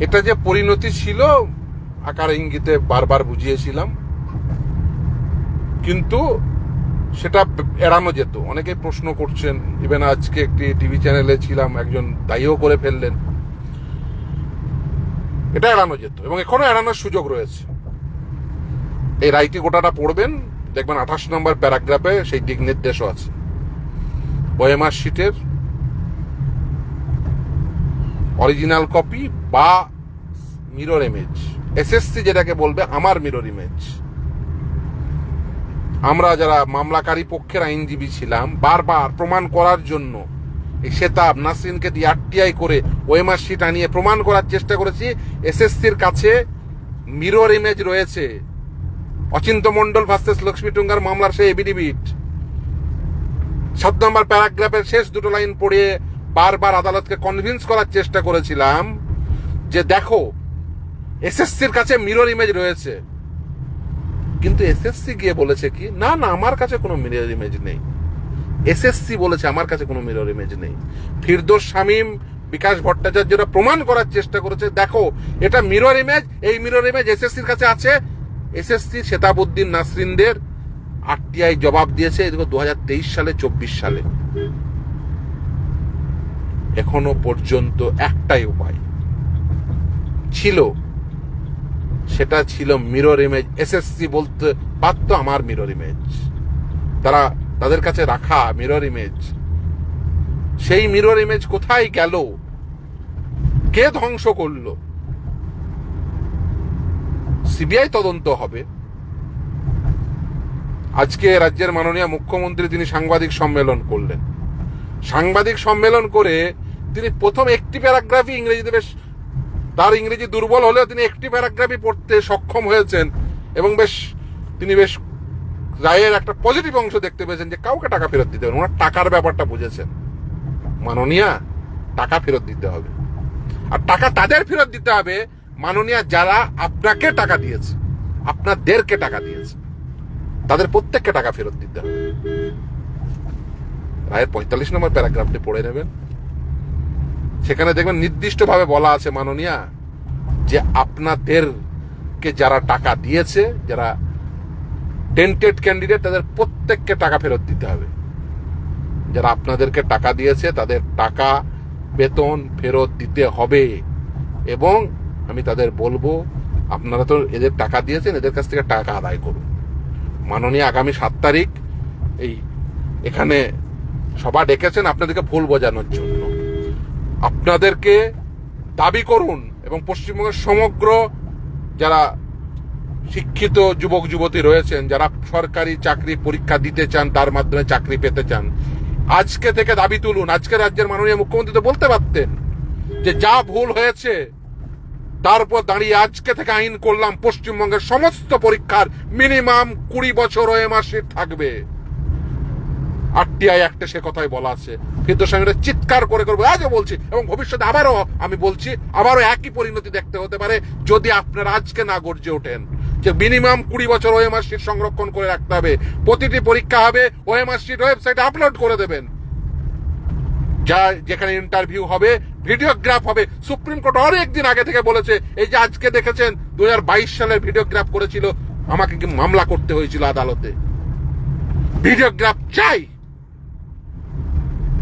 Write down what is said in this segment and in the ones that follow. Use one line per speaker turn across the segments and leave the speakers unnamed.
এটা যে পরিণতি ছিল, আকার ইঙ্গিতে বারবার বুঝিয়েছিলাম। কিন্তু সেটা এড়ানো যেত। অনেকে প্রশ্ন করছেন ইভেন আজকে একটি টিভি চ্যানেলে ছিলাম, একজন দায়ীও করে ফেললেন। এটা এড়ানো যেত এবং এখনও এড়ানোর সুযোগ রয়েছে। এই রাইটি গোটাটা পড়বেন, দেখবেন আঠাশ নম্বর প্যারাগ্রাফে সেই দিক নির্দেশও আছে। ওএমআর শিটের অরিজিনাল কপি বা মিরর ইমেজ এসএসসি যেটাকে বলবে, আমার মিরর ইমেজ আমরা যারা মামলাকারী পক্ষের আইনজীবী ছিলাম, বারবার প্রমাণ করার জন্য এই শেতাব নাসরিনকে দিয়ে আরটিআই করে ওএমআর শিট আনিয়ে প্রমাণ করার চেষ্টা করেছি। এসএসসির কাছে মিরর ইমেজ রয়েছে। অচিন্ত মন্ডল ভার্সেস লক্ষ্মী টুঙ্গার মামলার সেই এবিডিবিট সাত নম্বর প্যারাগ্রাফের শেষ দুটো লাইন পড়ে বারবার আদালতকে কনভিন্স করার চেষ্টা করেছিলাম যে দেখো, এসএসসির কাছে মিরর ইমেজ রয়েছে। কিন্তু এসএসসি গিয়ে বলেছে কি, না না, আমার কাছে কোনো মিরর ইমেজ নেই। এসএসসি বলেছে আমার কাছে কোনো মিরর ইমেজ নেই। ফিরদোস শামীম, বিকাশ ভট্টাচার্যরা প্রমাণ করার চেষ্টা করেছে, দেখো, এটা মিরর ইমেজ এই মিরর ইমেজ এসএসসির কাছে আছে। এসএসসি শেতাবুদ্দিন নাসরিনদের আরটিআই জবাব দিয়েছে দু সালে, চব্বিশ সালে। এখনও পর্যন্ত একটাই উপায়। ছিল। সেটা ছিল মিরর ইমেজ এসএসসি বলতে পারতো আমার মিরর ইমেজ তারা তাদের কাছে রাখা মিরর ইমেজ সেই মিরর ইমেজ কোথায় গেল? কে ধ্বংস করল? সিবিআই তদন্ত হবে। আজকে রাজ্যের মাননীয় মুখ্যমন্ত্রী তিনি সাংবাদিক সম্মেলন করলেন। সাংবাদিক সম্মেলন করে তিনি প্রথম একটি প্যারাগ্রাফি ইংরেজিতে বেশ, তার ইংরেজি দুর্বল হলেও তিনি একটি প্যারাগ্রাফি পড়তে সক্ষম হয়েছেন এবং বেশ, তিনি বেশ রায়ের একটা পজিটিভ অংশ দেখতে পেয়েছেন যে কাউকে টাকা ফেরত দিতে হবে ওনার টাকার ব্যাপারটা বুঝেছেন। মাননীয়া, টাকা ফেরত দিতে হবে। আর টাকা তাদের ফেরত দিতে হবে, মাননীয়া যারা আপনাকে টাকা দিয়েছে, আপনাদেরকে টাকা দিয়েছে, তাদের প্রত্যেককে টাকা ফেরত দিতে হবে। রায়ের পঁয়তাল্লিশ নম্বর প্যারাগ্রাফটি পড়ে নেবেন। সেখানে দেখবেন নির্দিষ্টভাবে বলা আছে, মাননীয়া, যে আপনাদেরকে যারা টাকা দিয়েছে, যারা টেন্টেড ক্যান্ডিডেট, তাদের প্রত্যেককে টাকা ফেরত দিতে হবে। যারা আপনাদেরকে টাকা দিয়েছে, তাদের টাকা বেতন ফেরত দিতে হবে। এবং আমি তাদের বলব, আপনারা তো এদের টাকা দিয়েছেন, এদের কাছ থেকে টাকা আদায় করুন। মাননীয়, আগামী সাত তারিখ এই এখানে সভা ডেকেছেন, আপনাদেরকে ভুল বোঝানোর জন্য। আপনাদেরকে দাবি করুন এবং পশ্চিমবঙ্গের সমগ্র যারা শিক্ষিত যুবক, যুবতী রয়েছেন, যারা সরকারি চাকরি পরীক্ষা দিতে চান, তার মাধ্যমে চাকরি পেতে চান, আজকে থেকে দাবি তুলুন। আজকে রাজ্যের মাননীয় মুখ্যমন্ত্রী তো বলতে পারতেন যে যা ভুল হয়েছে, তারপর দাঁড়িয়ে আজকে থেকে আইন করলাম, পশ্চিমবঙ্গের সমস্ত পরীক্ষার মিনিমাম কুড়ি বছর ওএমআর মাসে থাকবে। আরটিআই একটা সে কথাই বলা আছে। কিন্তু সঙ্গে চিৎকার করে করব আজও বলছি। এবং ভবিষ্যতে আবারও আমি বলছি, আবারও একই পরিণতি দেখতে হতে পারে যদি আপনারা আজকে না গর্জে ওঠেন। যে মিনিমাম কুড়ি বছর ওএমআর সিট সংরক্ষণ করে রাখতে হবে। প্রতিটি পরীক্ষা হবে ওএমআর সিট ওয়েবসাইটে আপলোড করে দেবেন। যা যেখানে ইন্টারভিউ হবে ভিডিওগ্রাফ হবে। সুপ্রিম কোর্ট অনেক দিন আগে থেকে বলেছে, এই যে আজকে দেখেছেন দু সালের ভিডিওগ্রাফ করেছিল, আমাকে কি মামলা করতে হয়েছিল আদালতে? ভিডিওগ্রাফ চাই।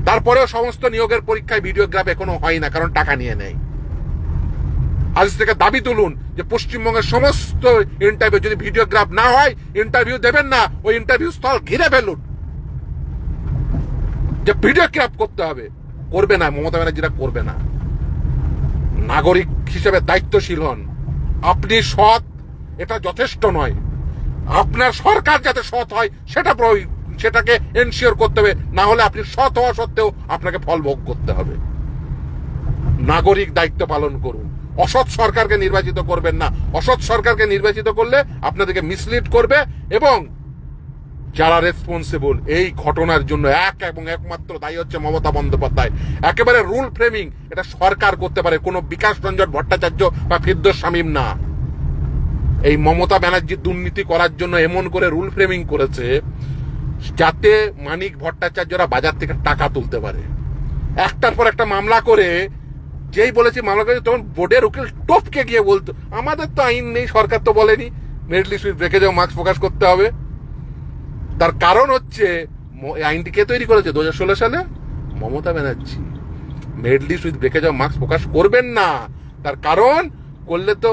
তারপরেও সমস্ত নিয়োগের পরীক্ষায় ভিডিওগ্রাফ এখনও হয় না, কারণ টাকা নিয়ে নেয় আজ থেকে দাবি তুলুন যে পশ্চিমবঙ্গের সমস্ত ইন্টারভিউ যদি ভিডিওগ্রাফ না হয় ইন্টারভিউ দেবেন না, ওই ইন্টারভিউ স্থল ঘিরে ফেলুন। যে ভিডিওগ্রাফ করতে হবে, করবে না, মমতা ব্যানার্জিরা করবে না। নাগরিক হিসেবে দায়িত্বশীল হন। আপনি সৎ, এটা যথেষ্ট নয়। আপনার সরকার যাতে সৎ হয়, সেটা সেটাকে এনশিওর করতে হবে। না হলে আপনি সৎ হওয়া সত্ত্বেও আপনাকে ফল ভোগ করতে হবে। নাগরিক দায়িত্ব পালন করুন। অসৎ সরকারকে নির্বাচিত করবেন না। অসৎ সরকারকে নির্বাচিত করলে আপনাদেরকে মিসলিড করবে এবং যারা রেসপন্সিবল এই ঘটনার জন্য এক এবং একমাত্র দায়ী হচ্ছে মমতা বন্দ্যোপাধ্যায়। একেবারে রুল ফ্রেমিং এটা সরকার করতে পারে। কোনো বিকাশ রঞ্জন ভট্টাচার্য বা ফিরদোস শামীম না। এই মমতা ব্যানার্জি দুর্নীতি করার জন্য এমন করে রুল ফ্রেমিং করেছে যাতে মানিক ভট্টাচার্যরা বাজার থেকে টাকা তুলতে পারে। একটার পর একটা মামলা করে, যেই বলেছি মামলা করেছে তখন বোর্ডের উকিল টপকে গিয়ে বলতো, আমাদের তো আইন নেই, সরকার তো বলেনি। মেরিট লিস্ট রেখে যাও মার্কস প্রকাশ করতে হবে। তার কারণ হচ্ছে আইনটি কে তৈরি করেছে? দু হাজার ষোলো সালে? Mamata Banerjee. Merit list with ব্রেকে যাওয়া মার্কস প্রকাশ করবেন না। তার কারণ, করলে তো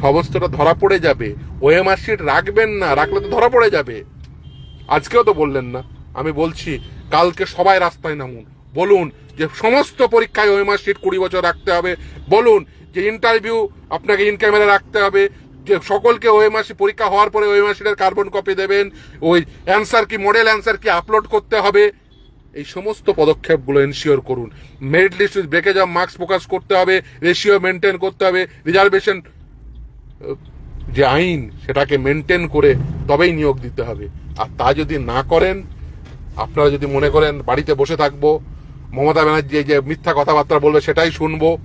সমস্তটা ধরা পড়ে যাবে। ওএমআর শিট রাখবেন না, রাখলে তো ধরা পড়ে যাবে। আজকেও তো বললেন না। আমি বলছি, কালকে সবাই রাস্তায় নামুন। বলুন যে সমস্ত পরীক্ষায় ওএমআর শিট কুড়ি বছর রাখতে হবে। বলুন যে ইন্টারভিউ আপনাকে ইন ক্যামেরা রাখতে হবে। যে সকলকে ওএমআর পরীক্ষা হওয়ার পরে ওএমআর শিটের কার্বন কপি দেবেন। ওই অ্যান্সার কি মডেল অ্যান্সার কি আপলোড করতে হবে। এই সমস্ত পদক্ষেপগুলো এনশিওর করুন। মেরিট লিস্ট ব্রেকে যাওয়া মার্কস প্রকাশ করতে হবে। রেশিও মেনটেন করতে হবে। রিজার্ভেশন যে আইন, সেটাকে মেনটেন করে তবেই নিয়োগ দিতে হবে। তা যদি না করেন, আপনারা যদি মনে করেন বাড়িতে বসে থাকব, মমতা ব্যানার্জি যে মিথ্যা কথাবার্তা বলবে সেটাই শুনব,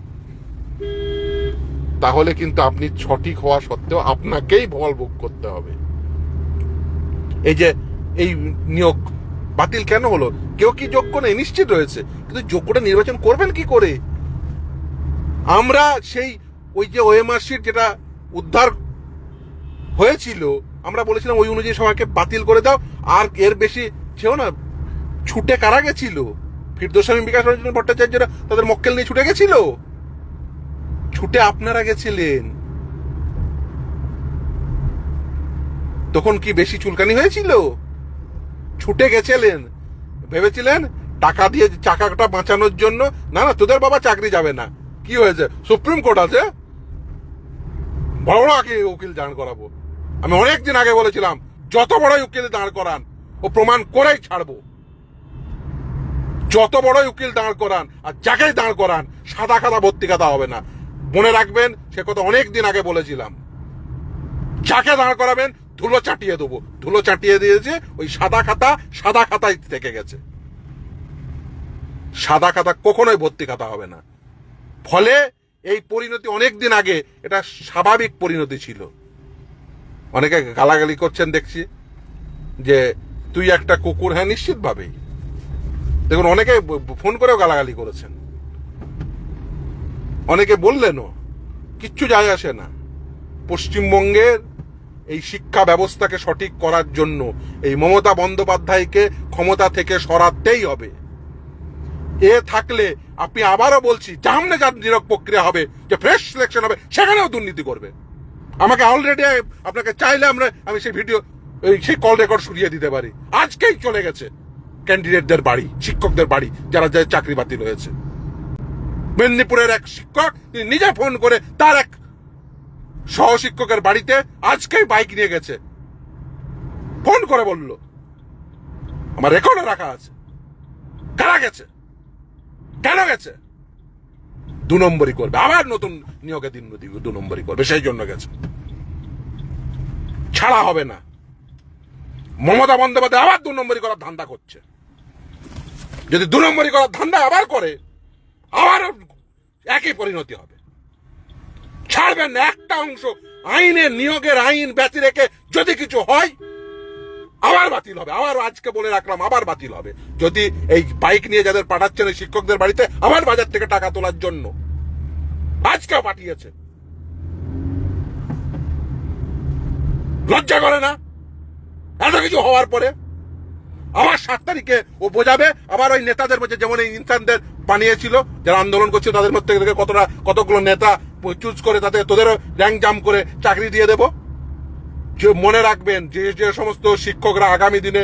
তাহলে কিন্তু আপনি সঠিক হওয়া সত্ত্বেও আপনাকেই ফল ভোগ করতে হবে। এই যে এই নিয়োগ বাতিল কেন হলো? কেউ কি যোগ্য নেই? নিশ্চিত রয়েছে। কিন্তু যোগ্যটা নির্বাচন করবেন কি করে? আমরা সেই ওই যে ওএমআর শিট যেটা উদ্ধার হয়েছিল আমরা বলেছিলাম ওই অনুযায়ী সবাইকে বাতিল করে দাও। আর এর বেশি ছিল না, ছুটে কারা গেছিল? ফিরদোস্বামী বিকাশ রঞ্জন ভট্টাচার্যরা তাদের মক্কেল নিয়ে ছুটে গেছিল? ছুটে আপনারা গেছিলেন। তখন কি বেশি চুলকানি হয়েছিল? ছুটে গেছিলেন। ভেবেছিলেন টাকা দিয়ে চাকাটা বাঁচানোর জন্য, না না, তোদের বাবা চাকরি যাবে না। কি হয়েছে? সুপ্রিম কোর্ট আছে? বড় বড় আগে উকিল দাঁড় করাবো। আমি অনেকদিন আগে বলেছিলাম, যত বড় উকিল দাঁড় করান, ও প্রমাণ করেই ছাড়বো। যত বড় উকিল দাঁড় করান আর যাকেই দাঁড় করান, সাদা খাতা ভর্তি খাতা হবে না। মনে রাখবেন, সে কথা অনেক দিন আগে বলেছিলাম। যাকে দাঁড় করাবেন, ধুলো চাটিয়ে দেবো। ধুলো চাটিয়ে দিয়েছে, ওই সাদা খাতা সাদা খাতায় থেকে গেছে। সাদা খাতা কখনোই ভর্তি খাতা হবে না। ফলে এই পরিণতি অনেক দিন আগে, এটা স্বাভাবিক পরিণতি ছিল। অনেকে গালাগালি করছেন দেখছি যে তুই একটা কুকুর হ্যাঁ নিশ্চিতভাবেই। দেখুন, অনেকে ফোন করেও গালাগালি করেছেন। অনেকে বললেনও, কিচ্ছু যায় আসে না। পশ্চিমবঙ্গের এই শিক্ষা ব্যবস্থাকে সঠিক করার জন্য এই মমতা বন্দ্যোপাধ্যায়কে ক্ষমতা থেকে সরাতেই হবে। এ থাকলে আপনি আবারও বলছি সামনে যার নিয়োগ প্রক্রিয়া হবে, যে ফ্রেশ সিলেকশন হবে, সেখানেও দুর্নীতি করবে। আমাকে অলরেডি আপনাকে চাইলে আমরা, আমি সেই ভিডিও সেই কল রেকর্ড শুনিয়ে দিতে পারি। আজকেই চলে গেছে ক্যান্ডিডেটদের বাড়ি, শিক্ষকদের বাড়ি, যারা যারা চাকরি বাতিল হয়েছে। মেদিনীপুরের এক শিক্ষক, তিনি নিজে ফোন করে তার এক সহশিক্ষকের বাড়িতে আজকেই বাইক নিয়ে গেছে। ফোন করে বলল, আমার রেকর্ডে রাখা আছে। কারা গেছে? কেন গেছে? দু নম্বরই করবে। আবার নতুন নিয়োগে দিন দু নম্বরই করবে, সেই জন্য গেছে। ছাড়া হবে না। মমতা বন্দ্যোপাধ্যায় আবার দু নম্বরই করার ধান্দা করছে। যদি দু নম্বরই করার ধান্দা আবার করে আবার একই পরিণতি হবে। ছাড়বেন না, একটা অংশ আইনের, নিয়োগের আইন ব্যতি রেখে যদি কিছু হয়, আবার বাতিল হবে। আবার আজকে বলে রাখলাম, আবার বাতিল হবে। যদি এই বাইক নিয়ে যাদের পাঠাচ্ছেন শিক্ষকদের বাড়িতে, আবার বাজার থেকে টাকা তোলার জন্য। আজকেও পাঠিয়েছে। লজ্জা করে না? এত কিছু হওয়ার পরে আবার সাত তারিখে ও বোঝাবে, আবার ওই নেতাদের মধ্যে যেমন এই ইনসানদের বানিয়েছিল, যারা আন্দোলন করছিল, তাদের মধ্যে থেকে কতটা কতগুলো নেতা চুজ করে তাদের তোদেরও র্যাঙ্ক জাম করে চাকরি দিয়ে দেবো। যে মনে রাখবেন, যে যে সমস্ত শিক্ষকরা আগামী দিনে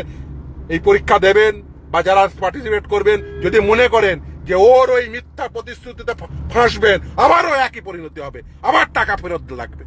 এই পরীক্ষা দেবেন বা যারা পার্টিসিপেট করবেন, যদি মনে করেন যে ওর ওই মিথ্যা প্রতিশ্রুতিতে ফাঁসবেন আবারও একই পরিণতি হবে আবার টাকা ফেরত লাগবে।